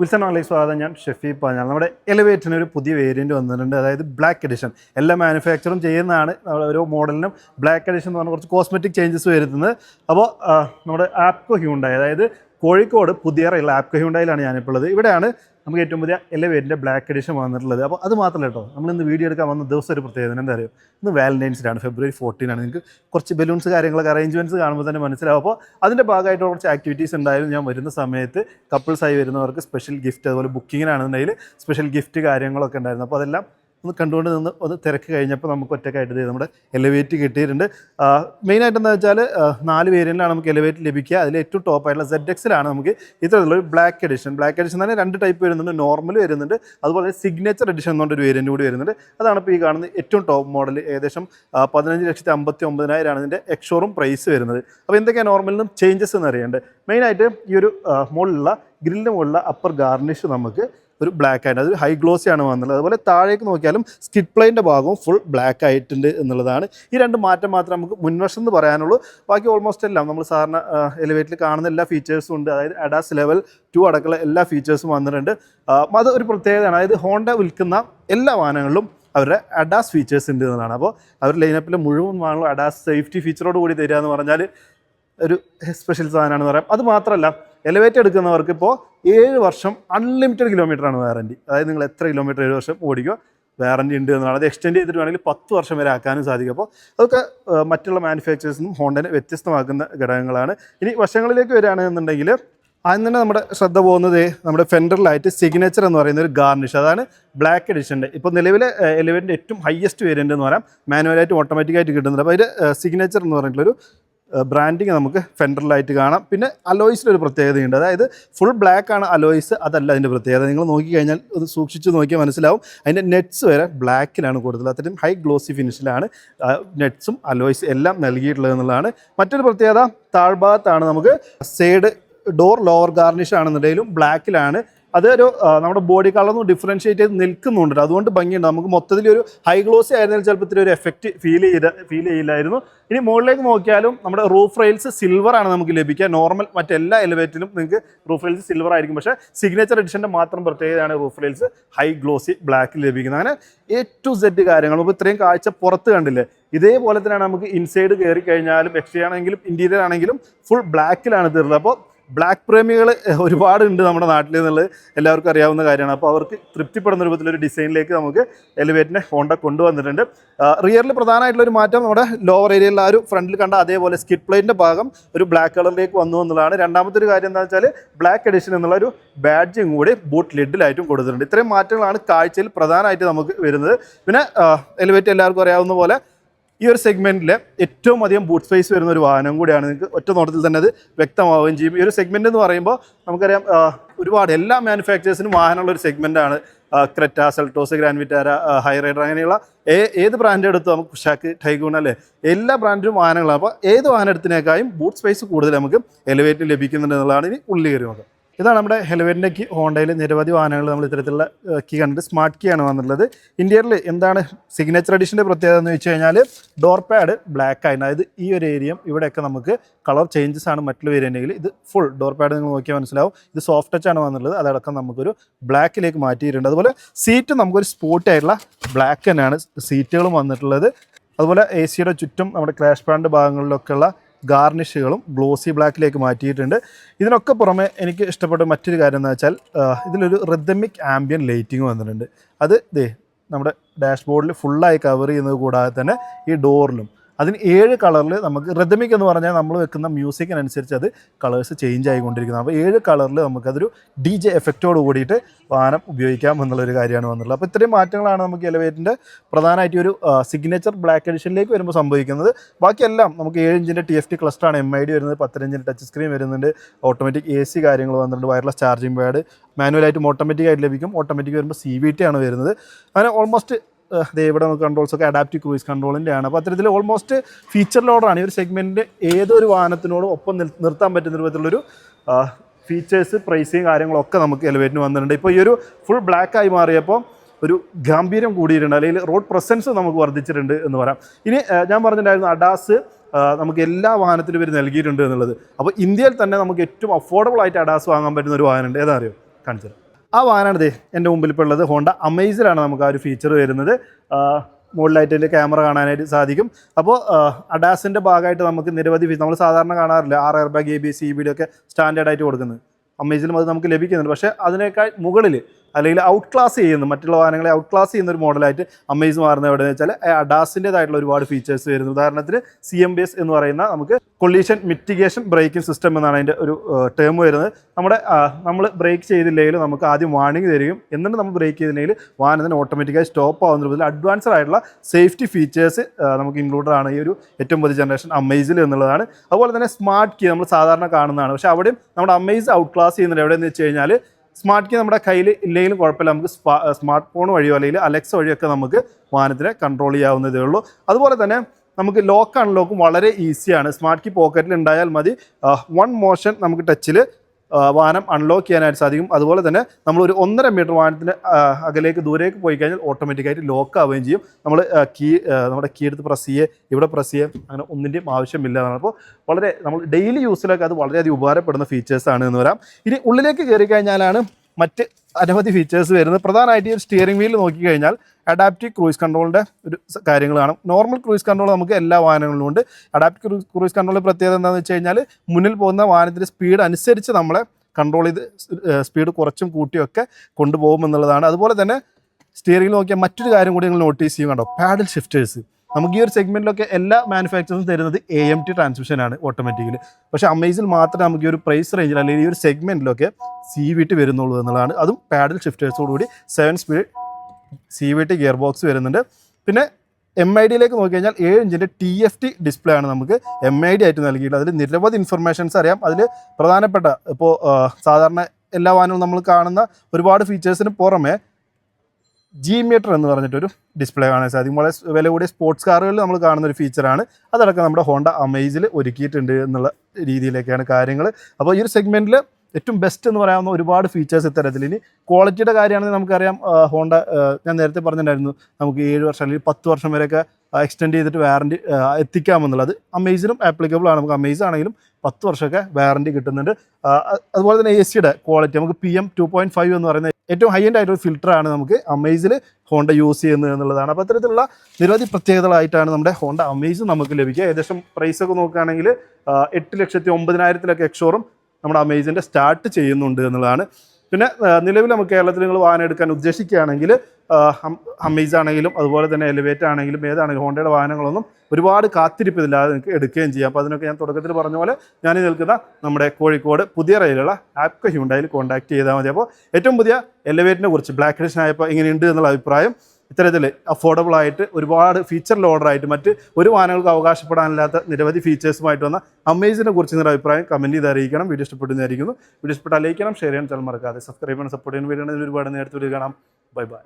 Wilson online സ്വാഗതം. ഞാൻ ഷെഫി പാഞ്ഞാൽ നമ്മുടെ എലിവേറ്റിന് ഒരു പുതിയ വേരിയന്റ് വന്നിട്ടുണ്ട്. അതായത് ബ്ലാക്ക് എഡിഷൻ എല്ലാ മാനുഫാക്ചറും ചെയ്യുന്നതാണ്. ഓരോ മോഡലിനും ബ്ലാക്ക് എഡിഷൻ എന്ന് പറഞ്ഞാൽ കുറച്ച് കോസ്മെറ്റിക് ചേഞ്ചസ് വരുത്തുന്നത് അപ്പോൾ നമ്മുടെ ആപ്കോ ഹ്യൂണ്ടായി അതായത് കോഴിക്കോട് പുതിയറയുള്ള ആപ്കോ ഹ്യൂണ്ടായിലാണ് ഞാനിപ്പോൾ ഉള്ളത് ഇവിടെയാണ് നമുക്ക് ഏറ്റവും പുതിയ എലവേറ്റിന്റെ ബ്ലാക്ക് എഡിഷൻ വന്നിട്ടുള്ളത്. അപ്പോൾ അത് മാത്രമല്ല കേട്ടോ നമ്മൾ ഇന്ന് വീഡിയോ എടുക്കാൻ വന്ന ദിവസം ഒരു പ്രത്യേകത എന്താ അറിയോ? ഇന്ന് വാലന്റൈൻസ് ആണ് ഫെബ്രുവരി ഫോർട്ടീൻ ആണ്. നിങ്ങൾക്ക് കുറച്ച് ബലൂൺസ് കാര്യങ്ങളൊക്കെ അറേഞ്ച്മെന്റ്സ് കാണുമ്പോൾ തന്നെ മനസ്സിലാവും. അപ്പോൾ അതിന്റെ ഭാഗമായിട്ട് കുറച്ച് ആക്ടിവിറ്റീസ് ഉണ്ടായിരുന്നു. ഞാൻ വരുന്ന സമയത്ത് കപ്പിൾസായി വരുന്നവർക്ക് സ്പെഷ്യൽ ഗിഫ്റ്റ് അതുപോലെ ബുക്കിങ്ങിനാണെന്നുണ്ടെങ്കിൽ സ്പെഷ്യൽ ഗിഫ്റ്റ് കാര്യങ്ങളൊക്കെ ഉണ്ടായിരുന്നു. അപ്പോൾ അതെല്ലാം ഒന്ന് കണ്ടുകൊണ്ട് നിന്ന് ഒന്ന് തിരക്ക് കഴിഞ്ഞപ്പോൾ നമുക്ക് ഒറ്റക്കായിട്ട് നമ്മുടെ എലിവേറ്റ് കിട്ടിയിട്ടുണ്ട്. മെയിൻ ആയിട്ട് എന്താ വെച്ചാൽ നാല് വേരിയന്റിലാണ് നമുക്ക് എലിവേറ്റ് ലഭിക്കുക. അതിൽ ഏറ്റവും ടോപ്പ് ആയിട്ടുള്ള സെഡ് എക്സിലാണ് നമുക്ക് ഇത്തരത്തിലുള്ള ബ്ലാക്ക് എഡിഷൻ ബ്ലാക്ക് എഡിഷൻ തന്നെ രണ്ട് ടൈപ്പ് വരുന്നുണ്ട്. നോർമൽ വരുന്നുണ്ട്. അതുപോലെ സിഗ്നേച്ചർ എഡിഷൻ എന്നൊരു വേരിയന്റ് കൂടി വരുന്നുണ്ട്. അതാണ് ഇപ്പോൾ ഈ കാണുന്ന ഏറ്റവും ടോപ്പ് മോഡൽ ഏകദേശം പതിനഞ്ച് ലക്ഷത്തി അമ്പത്തി ഒമ്പതിനായിരമാണ് ഇതിന്റെ എക്സോറും പ്രൈസ് വരുന്നത്. അപ്പോൾ എന്തൊക്കെയാണ് നോർമലിനും ചേഞ്ചസ് എന്ന് അറിയേണ്ടത്? മെയിനായിട്ട് ഈ ഒരു മുകളിലുള്ള ഗ്രില്ലിന് മുകളിലുള്ള അപ്പർ ഗാർണിഷ് നമുക്ക് ഒരു ബ്ലാക്ക് ആയിട്ട് അതൊരു ഹൈ ഗ്ലോസി ആണ് വന്നുള്ളത് അതുപോലെ താഴേക്ക് നോക്കിയാലും സ്കിഡ് പ്ലെയിന്റെ ഭാഗവും ഫുൾ ബ്ലാക്ക് ആയിട്ടുണ്ട് എന്നുള്ളതാണ്. ഈ രണ്ട് മാറ്റം മാത്രമേ നമുക്ക് മുൻവശം എന്ന് പറയാനുള്ളൂ. ബാക്കി ഓൾമോസ്റ്റ് എല്ലാം നമ്മൾ സാറിന് എലിവേറ്റിൽ കാണുന്ന എല്ലാ ഫീച്ചേഴ്സും ഉണ്ട്. അതായത് അഡാസ് ലെവൽ ടു അടക്കമുള്ള എല്ലാ ഫീച്ചേഴ്സും വന്നിട്ടുണ്ട്. അത് ഒരു പ്രത്യേകതയാണ്. അതായത് ഹോണ്ട വിൽക്കുന്ന എല്ലാ വാഹനങ്ങളിലും അവരുടെ അഡാസ് ഫീച്ചേഴ്സ് ഉണ്ട് എന്നതാണ് അപ്പോൾ അവർ ലൈനപ്പിലെ മുഴുവൻ വാഹനങ്ങളും അഡാസ് സേഫ്റ്റി ഫീച്ചറോട് കൂടി തരിക എന്ന് പറഞ്ഞാൽ ഒരു സ്പെഷ്യൽ സാധനമാണെന്ന് പറയാം. അത് മാത്രമല്ല എലിവേറ്റ് എടുക്കുന്നവർക്ക് ഇപ്പോൾ ഏഴ് വർഷം അൺലിമിറ്റഡ് കിലോമീറ്റർ ആണ് വാറന്റി അതായത് നിങ്ങൾ എത്ര കിലോമീറ്റർ ഏഴ് വർഷം ഓടിക്കോ വാറന്റി ഉണ്ട് എന്നാണ് അത് എക്സ്റ്റെൻഡ് ചെയ്തിട്ട് വേണമെങ്കിൽ പത്ത് വർഷം വരെ ആക്കാനും സാധിക്കും. അപ്പോൾ അതൊക്കെ മറ്റുള്ള മാനുഫാക്ചേഴ്സിനും ഹോണ്ടനെ വ്യത്യസ്തമാക്കുന്ന ഘടകങ്ങളാണ്. ഇനി വശങ്ങളിലേക്ക് വരികയാണെന്നുണ്ടെങ്കിൽ ആദ്യം തന്നെ നമ്മുടെ ശ്രദ്ധ പോകുന്നത് നമ്മുടെ ഫെൻഡറിലായിട്ട് സിഗ്നേച്ചർ എന്ന് പറയുന്ന ഒരു ഗാർണിഷ് അതാണ് ബ്ലാക്ക് എഡിഷന്റെ ഇപ്പോൾ നിലവിലെ എലവന്റെ ഏറ്റവും ഹയസ്റ്റ് വേരിയന്റ് എന്ന് പറയാം. മാനുവലായിട്ട് ഓട്ടോമാറ്റിക്കായിട്ട് കിട്ടുന്നുണ്ട്. അപ്പോൾ അതിന്റെ സിഗ്നേച്ചർ എന്ന് പറഞ്ഞിട്ടുള്ളൊരു ബ്രാൻഡിങ് നമുക്ക് ഫെൻഡറിലായിട്ട് കാണാം. പിന്നെ അലോയ്സിന്റെ ഒരു പ്രത്യേകതയുണ്ട്. അതായത് ഫുൾ ബ്ലാക്ക് ആണ് അലോയ്സ് അതല്ല അതിന്റെ പ്രത്യേകത. നിങ്ങൾ നോക്കിക്കഴിഞ്ഞാൽ ഒന്ന് സൂക്ഷിച്ച് നോക്കിയാൽ മനസ്സിലാവും. അതിന്റെ നെറ്റ്സ് വരെ ബ്ലാക്കിലാണ് കൂടുതൽ. അത്രയും ഹൈ ഗ്ലോസി ഫിനിഷിലാണ് നെറ്റ്സും അലോയ്സ് എല്ലാം നൽകിയിട്ടുള്ളത് എന്നുള്ളതാണ്. മറ്റൊരു പ്രത്യേകത താഴ്ഭാഗത്താണ് നമുക്ക് സൈഡ് ഡോർ ലോവർ ഗാർണിഷ് ആണെന്നുണ്ടെങ്കിലും ബ്ലാക്കിലാണ് അതൊരു നമ്മുടെ ബോഡി കളർന്ന് ഡിഫറൻഷിയേറ്റ് ചെയ്ത് നിൽക്കുന്നുണ്ട്. അതുകൊണ്ട് ഭംഗിയുണ്ട്. നമുക്ക് മൊത്തത്തിൽ ഒരു ഹൈ ഗ്ലോസി ആയിരുന്നാലും ചിലപ്പോൾ ഇത്തിരി ഒരു എഫക്റ്റ് ഫീൽ ചെയ്ത ഫീൽ ചെയ്യില്ലായിരുന്നു. ഇനി മുകളിലേക്ക് നോക്കിയാലും നമ്മുടെ റൂഫ് റെയിൽസ് സിൽവർ ആണ് നമുക്ക് ലഭിക്കുക. നോർമൽ മറ്റെല്ലാ എലിവേറ്റിലും നിങ്ങൾക്ക് റൂഫ് റെയിൽസ് സിൽവർ ആയിരിക്കും. പക്ഷേ സിഗ്നേച്ചർ എഡിഷന്റെ മാത്രം പ്രത്യേകതയാണ് റൂഫ് റെയിൽസ് ഹൈ ഗ്ലോസി ബ്ലാക്കിൽ ലഭിക്കുന്നത്. അങ്ങനെ എ ടു സെഡ് കാര്യങ്ങൾ നമുക്ക് ഇത്രയും കാഴ്ച പുറത്ത് കണ്ടില്ലേ? ഇതേപോലെ തന്നെയാണ് നമുക്ക് ഇൻസൈഡ് കയറി കഴിഞ്ഞാലും എക്സ്ട്രീ ആണെങ്കിലും ഇന്റീരിയർ ആണെങ്കിലും ഫുൾ ബ്ലാക്കിലാണ് തീർന്നത്. അപ്പോൾ ബ്ലാക്ക് പ്രേമികൾ ഒരുപാടുണ്ട് നമ്മുടെ നാട്ടിൽ എന്നുള്ളത് എല്ലാവർക്കും അറിയാവുന്ന കാര്യമാണ്. അപ്പോൾ അവർക്ക് തൃപ്തിപ്പെടുന്ന രൂപത്തിലൊരു ഡിസൈനിലേക്ക് നമുക്ക് എലിവേറ്റിനെ ഹോണ്ട കൊണ്ടുവന്നിട്ടുണ്ട്. റിയറിൽ പ്രധാനമായിട്ടുള്ള ഒരു മാറ്റം നമ്മുടെ ലോവർ ഏരിയയിൽ ആ ഒരു ഫ്രണ്ടിൽ കണ്ട അതേപോലെ സ്കിറ്റ് പ്ലേറ്റിന്റെ ഭാഗം ഒരു ബ്ലാക്ക് കളറിലേക്ക് വന്നു എന്നുള്ളതാണ്. രണ്ടാമത്തെ ഒരു കാര്യം എന്താ വെച്ചാൽ ബ്ലാക്ക് എഡിഷൻ എന്നുള്ള ഒരു ബാഡ്ജിങ് കൂടി ബൂട്ട് ലിഡിലായിട്ടും കൊടുത്തിട്ടുണ്ട്. ഇത്രയും മാറ്റങ്ങളാണ് കാഴ്ചയിൽ പ്രധാനമായിട്ട് നമുക്ക് വരുന്നത്. പിന്നെ എലിവേറ്റ് എല്ലാവർക്കും അറിയാവുന്ന പോലെ ഈ ഒരു സെഗ്മെന്റിൽ ഏറ്റവും അധികം ബൂട്ട് സ്പേസ് വരുന്ന ഒരു വാഹനം കൂടിയാണ് നിങ്ങൾക്ക് ഒറ്റ നോട്ടത്തിൽ തന്നെ അത് വ്യക്തമാവുകയും ചെയ്യും. ഈ ഒരു സെഗ്മെന്റ് എന്ന് പറയുമ്പോൾ നമുക്കറിയാം ഒരുപാട് എല്ലാ മാനുഫാക്ചേഴ്സിനും വാഹനമുള്ള ഒരു സെഗ്മെന്റാണ് Creta Seltos Grand Vitara Hyryder അങ്ങനെയുള്ള ഏത് ബ്രാൻഡ് എടുത്തു നമുക്ക് കുഷാക്ക് ടൈഗൂൺ അല്ലേ? എല്ലാ ബ്രാൻഡിലും വാഹനങ്ങളാണ്. അപ്പോൾ ഏത് വാഹനം എടുത്തിനേക്കാളും ബൂട്ട് സ്പേസ് കൂടുതൽ നമുക്ക് എലിവേറ്റ് ലഭിക്കുന്നുണ്ട് എന്നുള്ളതാണ് ഇനി ഉള്ളി കയറി നോക്കാം ഇതാണ് നമ്മുടെ ഹെലവേറ്റിന്റെ കീ ഹോണ്ടയിൽ നിരവധി വാഹനങ്ങൾ നമ്മൾ ഇത്തരത്തിലുള്ള കീ കണ്ടിട്ട് സ്മാർട്ട് കീ ആണ് വന്നിട്ടുള്ളത്. ഇന്ത്യയിൽ എന്താണ് സിഗ്നേച്ചർ എഡിഷന്റെ പ്രത്യേകത എന്ന് വെച്ച് കഴിഞ്ഞാൽ ഡോർ പാഡ് ബ്ലാക്ക് ആയിരുന്നു അതായത് ഈ ഒരു ഏരിയ ഇവിടെയൊക്കെ നമുക്ക് കളർ ചേഞ്ചസ് ആണ് മറ്റുള്ള വേരിയന്റെങ്കിൽ ഇത് ഫുൾ ഡോർ പാഡ് നിങ്ങൾ നോക്കിയാൽ മനസ്സിലാവും. ഇത് സോഫ്റ്റ് ടച്ച് ആണ് വന്നിട്ടുള്ളത്. അതടക്കം നമുക്കൊരു ബ്ലാക്കിലേക്ക് മാറ്റിയിട്ടുണ്ട്. അതുപോലെ സീറ്റ് നമുക്കൊരു സ്പോട്ടായിട്ടുള്ള ബ്ലാക്ക് തന്നെയാണ് സീറ്റുകളും വന്നിട്ടുള്ളത്. അതുപോലെ എ സിയുടെ ചുറ്റും നമ്മുടെ ക്രാഷ് പാൻഡ് ഭാഗങ്ങളിലൊക്കെയുള്ള ഗാർണിഷുകളും ഗ്ലോസി ബ്ലാക്കിലേക്ക് മാറ്റിയിട്ടുണ്ട്. ഇതിനൊക്കെ പുറമെ എനിക്ക് ഇഷ്ടപ്പെട്ട മറ്റൊരു കാര്യം എന്ന് വെച്ചാൽ ഇതിലൊരു റിതമിക് ആംബിയൻ ലൈറ്റിംഗ് വന്നിട്ടുണ്ട്. അത് ദേ നമ്മുടെ ഡാഷ്ബോർഡിൽ ഫുള്ളായി കവർ ചെയ്യുന്നത് കൂടാതെ തന്നെ ഈ ഡോറിലും അതിന് ഏഴ് കളറിൽ നമുക്ക് റിതമിക് എന്ന് പറഞ്ഞാൽ നമ്മൾ വെക്കുന്ന മ്യൂസിക്കിനനുസരിച്ച് അത് കളേഴ്സ് ചേഞ്ച് ആയിക്കൊണ്ടിരിക്കുന്നത് അപ്പോൾ ഏഴ് കളറിൽ നമുക്കതൊരു ഡി ജെ എഫക്റ്റോട് കൂടിയിട്ട് വാഹനം ഉപയോഗിക്കാം എന്നുള്ളൊരു കാര്യമാണ് വന്നിട്ടുള്ളത്. അപ്പോൾ ഇത്രയും മാറ്റങ്ങളാണ് നമുക്ക് എലവേറ്റിന്റെ പ്രധാനമായിട്ട് ഒരു സിഗ്നേച്ചർ ബ്ലാക്ക് എഡിഷനിലേക്ക് വരുമ്പോൾ സംഭവിക്കുന്നത്. ബാക്കിയെല്ലാം നമുക്ക് ഏഴ് ഇഞ്ചിന്റെ ടി എഫ് ടി ക്ലസ്റ്ററാണ് എം ഐ ഡി വരുന്നത് പത്തരഞ്ചിന്റെ ടച്ച് സ്ക്രീൻ വരുന്നുണ്ട് ഓട്ടോമാറ്റിക് എ സി കാര്യങ്ങൾ വന്നിട്ടുണ്ട് വയർലെസ് ചാർജിംഗ് പാഡ് മാനുവലായിട്ടും ഓട്ടോമാറ്റിക് ആയിട്ട് ലഭിക്കും ഓട്ടോമാറ്റിക് വരുമ്പോൾ സി വി ടി ആണ് വരുന്നത്. അങ്ങനെ ഓൾമോസ്റ്റ് ഇവിടെ നമുക്ക് കൺട്രോൾസ് ഒക്കെ അഡാപ്റ്റീവ് ക്രൂയിസ് കൺട്രോളിന്റെ ആണ്. അപ്പോൾ അത്തരത്തിൽ ഓൾമോസ്റ്റ് ഫീച്ചർ ലോഡാണ് ഈ ഒരു സെഗ്മെന്റ് ഏതൊരു വാഹനത്തിനോടും ഒപ്പം നിർത്താൻ പറ്റുന്ന രൂപത്തിലുള്ളൊരു ഫീച്ചേഴ്സ് പ്രൈസിങ് കാര്യങ്ങളൊക്കെ നമുക്ക് എലിവേറ്റിന് വന്നിട്ടുണ്ട്. ഇപ്പോൾ ഈ ഒരു ഫുൾ ബ്ലാക്ക് ആയി മാറിയപ്പോൾ ഒരു ഗാംഭീര്യം കൂടിയിട്ടുണ്ട്. അല്ലെങ്കിൽ റോഡ് പ്രസൻസ് നമുക്ക് വർദ്ധിച്ചിട്ടുണ്ട് എന്ന് പറയാം. ഇനി ഞാൻ പറഞ്ഞിട്ടുണ്ടായിരുന്നു അഡാസ് നമുക്ക് എല്ലാ വാഹനത്തിലും ഇവർ നൽകിയിട്ടുണ്ട് എന്നുള്ളത്. അപ്പോൾ ഇന്ത്യയിൽ തന്നെ നമുക്ക് ഏറ്റവും അഫോർഡബിൾ ആയിട്ട് അഡാസ് വാങ്ങാൻ പറ്റുന്ന ഒരു വാഹനമുണ്ട്. ഏതാ അറിയോ? കാണിച്ചത് ആ വാഹനമാണ് ഇത് എന്റെ മുമ്പിൽ ഇപ്പോൾ ഉള്ളത്. ഹോണ്ട അമേസിലാണ് നമുക്ക് ആ ഒരു ഫീച്ചർ വരുന്നത്. മുകളിലായിട്ട് ഇതിന്റെ ക്യാമറ കാണാനായിട്ട് സാധിക്കും. അപ്പോൾ അഡാസിന്റെ ഭാഗമായിട്ട് നമുക്ക് നിരവധി ഫീസ് നമ്മൾ സാധാരണ കാണാറില്ല? R air bag A B C B D ഒക്കെ സ്റ്റാൻഡേർഡായിട്ട് കൊടുക്കുന്നത്. അമേസിലും അത് നമുക്ക് ലഭിക്കുന്നുണ്ട്. പക്ഷേ അതിനേക്കാൾ മുകളിൽ അല്ലെങ്കിൽ ഔട്ട് ക്ലാസ് ചെയ്യുന്ന. മറ്റുള്ള വാഹനങ്ങളെ ഔട്ട് ക്ലാസ് ചെയ്യുന്ന ഒരു മോഡലായിട്ട് അമേസ് മാറുന്നത് എവിടെയെന്ന് വെച്ചാൽ അഡാസിന്റെതായിട്ടുള്ള ഒരുപാട് ഫീച്ചേഴ്സ് വരുന്നു. ഉദാഹരണത്തിന് സി എം ബി എസ് എന്ന് പറയുന്ന നമുക്ക് കൊള്ളീഷൻ മിറ്റിഗേഷൻ ബ്രേക്കിംഗ് സിസ്റ്റം എന്നാണ് അതിന്റെ ഒരു ടേം വരുന്നത്. നമ്മുടെ നമ്മൾ ബ്രേക്ക് ചെയ്തില്ലെങ്കിൽ നമുക്ക് ആദ്യം വാർണിംഗ് തരും എന്നിട്ട് നമ്മൾ ബ്രേക്ക് ചെയ്തില്ലെങ്കിൽ വാഹനത്തിന് ഓട്ടോമാറ്റിക്കായി സ്റ്റോപ്പ് ആവുന്ന രൂപത്തിൽ അഡ്വാൻസ്ഡ് ആയിട്ടുള്ള സേഫ്റ്റി ഫീച്ചേഴ്സ് നമുക്ക് ഇൻക്ലൂഡഡ് ആണ് ഈ ഒരു ഏറ്റവും പുതിയ ജനറേഷൻ അമേസിൽ എന്നുള്ളതാണ്. അതുപോലെ തന്നെ സ്മാർട്ട് കീ നമ്മൾ സാധാരണ കാണുന്നതാണ്. പക്ഷേ അവിടെയും നമ്മുടെ അമേസ് ഔട്ട് ക്ലാസ് ചെയ്യുന്നത് എവിടെയെന്ന് വെച്ച് കഴിഞ്ഞാൽ സ്മാർട്ട് കീ നമ്മുടെ കയ്യിൽ ഇല്ലെങ്കിലും കുഴപ്പമില്ല. നമുക്ക് സ്മാർട്ട് ഫോൺ വഴിയോ അല്ലെങ്കിൽ അലക്സ വഴിയൊക്കെ നമുക്ക് വാഹനത്തിനെ കൺട്രോൾ ചെയ്യാവുന്നതേ ഉള്ളൂ. അതുപോലെ തന്നെ നമുക്ക് ലോക്ക് അൺലോക്കും വളരെ ഈസിയാണ് സ്മാർട്ട് കീ പോക്കറ്റിൽ ഉണ്ടായാൽ മതി. വൺ മോഷൻ നമുക്ക് ടച്ചിൽ വാഹനം അൺലോക്ക് ചെയ്യാനായിട്ട് സാധിക്കും. അതുപോലെ തന്നെ നമ്മൾ ഒരു ഒന്നര മീറ്റർ വാഹനത്തിന് അകലേക്ക് ദൂരേക്ക് പോയി കഴിഞ്ഞാൽ ഓട്ടോമാറ്റിക്കായിട്ട് ലോക്ക് ആവുകയും ചെയ്യും. നമ്മൾ കീ നമ്മുടെ കീ എടുത്ത് പ്രസ് ചെയ്യേ ഇവിടെ പ്രസ് ചെയ്യുക അങ്ങനെ ഒന്നിന്റെയും ആവശ്യമില്ല അപ്പോൾ വളരെ നമ്മൾ ഡെയിലി യൂസിലൊക്കെ അത് വളരെയധികം ഉപകാരപ്പെടുന്ന ഫീച്ചേഴ്സാണ് എന്ന് വരാം. ഇനി ഉള്ളിലേക്ക് കയറി കഴിഞ്ഞാലാണ് മറ്റ് അനവധി ഫീച്ചേഴ്സ് വരുന്നത് പ്രധാനമായിട്ട് ഈ സ്റ്റിയറിംഗ് വീൽ നോക്കിക്കഴിഞ്ഞാൽ അഡാപ്റ്റീവ് ക്രൂയിസ് കൺട്രോളിന്റെ ഒരു കാര്യങ്ങൾ കാര്യങ്ങളാണ്. നോർമൽ ക്രൂയിസ് കൺട്രോൾ നമുക്ക് എല്ലാ വാഹനങ്ങളിലും ഉണ്ട്. അഡാപ്റ്റീവ് ക്രൂയിസ് കൺട്രോളിന്റെ പ്രത്യേകത എന്താണെന്ന് വെച്ച് കഴിഞ്ഞാൽ മുന്നിൽ പോകുന്ന വാഹനത്തിന്റെ സ്പീഡ് അനുസരിച്ച് നമ്മളെ കൺട്രോൾ ചെയ്ത് സ്പീഡ് കുറച്ചും കൂട്ടിയും ഒക്കെ കൊണ്ടുപോകും എന്നുള്ളതാണ് അതുപോലെ തന്നെ സ്റ്റിയറിംഗിൽ നോക്കിയാൽ മറ്റൊരു കാര്യം കൂടി നിങ്ങൾ നോട്ടീസ് ചെയ്യും കണ്ടോ പാഡൽ ഷിഫ്റ്റേഴ്സ് നമുക്ക് ഈ ഒരു സെഗ്മെന്റിലൊക്കെ എല്ലാ മാനുഫാക്ചറും തരുന്നത് എ എം ടി ട്രാൻസ്മിഷൻ ആണ് ഓട്ടോമാറ്റിക്കലി പക്ഷെ അമേസിൽ മാത്രമേ നമുക്ക് ഈ ഒരു പ്രൈസ് റേഞ്ചിൽ അല്ലെങ്കിൽ ഈ ഒരു സെഗ്മെന്റിലൊക്കെ സി വി ടി വരുന്നുള്ളൂ എന്നുള്ളതാണ്. അതും paddle ഷിഫ്റ്റേഴ്സോടുകൂടി seven speed C V T gearbox വരുന്നുണ്ട്. പിന്നെ എം ഐ ഡിയിലേക്ക് നോക്കി കഴിഞ്ഞാൽ ഏഴ് ഇഞ്ചിന്റെ ടി എഫ് ടി ഡിസ്പ്ലേ ആണ് നമുക്ക് എം ഐ ഡി ആയിട്ട് നൽകിയിട്ടുള്ളത്. അതിൽ നിരവധി ഇൻഫർമേഷൻസ് അറിയാം. അതിൽ പ്രധാനപ്പെട്ട ഇപ്പോൾ സാധാരണ എല്ലാ വാഹനവും നമ്മൾ കാണുന്ന ഒരുപാട് ഫീച്ചേഴ്സിന് പുറമെ ജി മീറ്റർ എന്ന് പറഞ്ഞിട്ടൊരു ഡിസ്പ്ലേ കാണാൻ സാധിക്കും വളരെ വില കൂടിയ സ്പോർട്സ് കാറുകളിൽ നമ്മൾ കാണുന്ന ഒരു ഫീച്ചറാണ് അതടക്കം നമ്മുടെ ഹോണ്ട അമേജിൽ ഒരുക്കിയിട്ടുണ്ട് എന്നുള്ള രീതിയിലേക്കാണ് കാര്യങ്ങൾ അപ്പോൾ ഈ ഒരു സെഗ്മെന്റിൽ ഏറ്റവും ബെസ്റ്റ് എന്ന് പറയാവുന്ന ഒരുപാട് ഫീച്ചേഴ്സ് ഇത്തരത്തിൽ. ഇനി ക്വാളിറ്റിയുടെ കാര്യമാണെങ്കിൽ നമുക്കറിയാം. ഹോണ്ട ഞാൻ നേരത്തെ പറഞ്ഞിട്ടുണ്ടായിരുന്നു. നമുക്ക് ഏഴ് വർഷം അല്ലെങ്കിൽ പത്ത് വർഷം വരെയൊക്കെ എക്സ്റ്റെൻഡ് ചെയ്തിട്ട് വാറണ്ടി എത്തിക്കാമെന്നുള്ളത് അമേസിനും ആപ്ലിക്കബിൾ ആണ്. നമുക്ക് അമേസ് ആണെങ്കിലും പത്ത് വർഷമൊക്കെ വാറണ്ടി കിട്ടുന്നുണ്ട്. അതുപോലെ തന്നെ എ സിയുടെ ക്വാളിറ്റി നമുക്ക് P M two point five എന്ന് പറയുന്ന ഏറ്റവും ഹൈ എൻഡ് ആയിട്ടൊരു ഫിൽറ്ററാണ് നമുക്ക് അമേസിൽ ഹോണ്ട യൂസ് ചെയ്യുന്നത് എന്നുള്ളതാണ്. അപ്പോൾ അത്തരത്തിലുള്ള നിരവധി പ്രത്യേകതകളായിട്ടാണ് നമ്മുടെ ഹോണ്ട അമേസ് നമുക്ക് ലഭിക്കുക. ഏകദേശം പ്രൈസ് ഒക്കെ നോക്കുകയാണെങ്കിൽ എട്ട് ലക്ഷത്തി ഒമ്പതിനായിരത്തിലൊക്കെ എക്സോറും നമ്മുടെ അമേസിന്റെ സ്റ്റാർട്ട് ചെയ്യുന്നുണ്ട് എന്നുള്ളതാണ്. പിന്നെ നിലവിൽ നമുക്ക് കേരളത്തിൽ നിങ്ങൾ വാഹനം എടുക്കാൻ ഉദ്ദേശിക്കുകയാണെങ്കിൽ ഹമ്മീസ് ആണെങ്കിലും അതുപോലെ തന്നെ എലിവേറ്റ് ആണെങ്കിലും ഏതാണെങ്കിലും ഹോണ്ടയുടെ വാഹനങ്ങളൊന്നും ഒരുപാട് കാത്തിരിപ്പില്ലാതെ നിങ്ങൾക്ക് എടുക്കുകയും ചെയ്യാം. അപ്പോൾ അതിനൊക്കെ ഞാൻ തുടക്കത്തിൽ പറഞ്ഞ പോലെ ഞാൻ നിൽക്കുന്ന നമ്മുടെ കോഴിക്കോട് പുതിയ റെയിലുള്ള ആപ്കോ ഹ്യൂണ്ടായിൽ കോൺടാക്ട് ചെയ്താൽ മതി. അപ്പോൾ ഏറ്റവും പുതിയ എലിവേറ്റിനെ കുറിച്ച് ബ്ലാക്ക് എഡിഷൻ ആയപ്പോൾ ഇങ്ങനെയുണ്ട് എന്നുള്ള അഭിപ്രായം ഇത്തരത്തിൽ അഫോർഡബിൾ ആയിട്ട് ഒരുപാട് ഫീച്ചർ ലോഡറായിട്ട് മറ്റ് ഒരു വാഹനങ്ങൾക്ക് അവകാശപ്പെടാനില്ലാത്ത നിരവധി ഫീച്ചേഴ്സുമായിട്ട് വന്ന അമേസിനെ കുറിച്ച് നിങ്ങളുടെ അഭിപ്രായം കമന്റ് ചെയ്ത് അറിയിക്കണം. വീഡിയോ ഇഷ്ടപ്പെടുന്നതായിരിക്കുന്നു വീഡിയോ ഇഷ്ടപ്പെട്ടാൽ ലൈക്കണം ഷെയർ ചെയ്യാൻ ചാനൽ മറക്കാതെ സബ്സ്ക്രൈബ് ചെയ്യണം സപ്പോർട്ട് ചെയ്യാൻ വീഡിയോ ഒരുപാട് നേരത്തെ കാണാം. Bye bye